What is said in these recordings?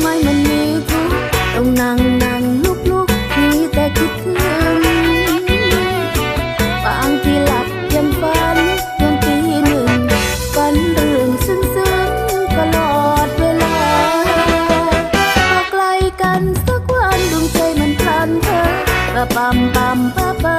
ไมมันมีทุกต้องนั่งนั่งลุกลุกมีแต่คิดถึงบางทีหลับยันฝันยันตีหนึ่งฝันเรื่องซึ้งซึ้งตลอดเวลาพอใกล้กันสักวันดวงใจมันพันเธอปะปั๊มปั๊มปะปะ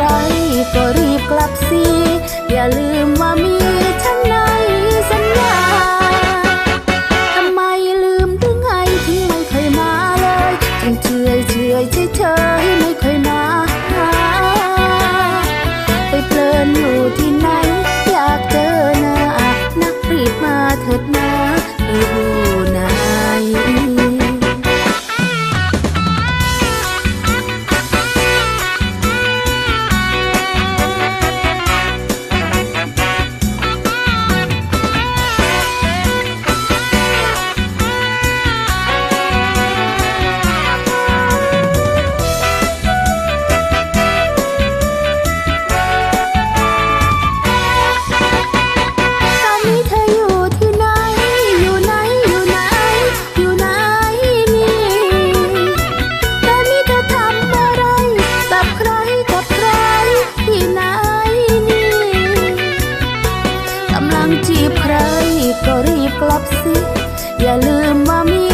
ใครก็รู้ รีบก็รีบกลับสิ อย่าลืมมามี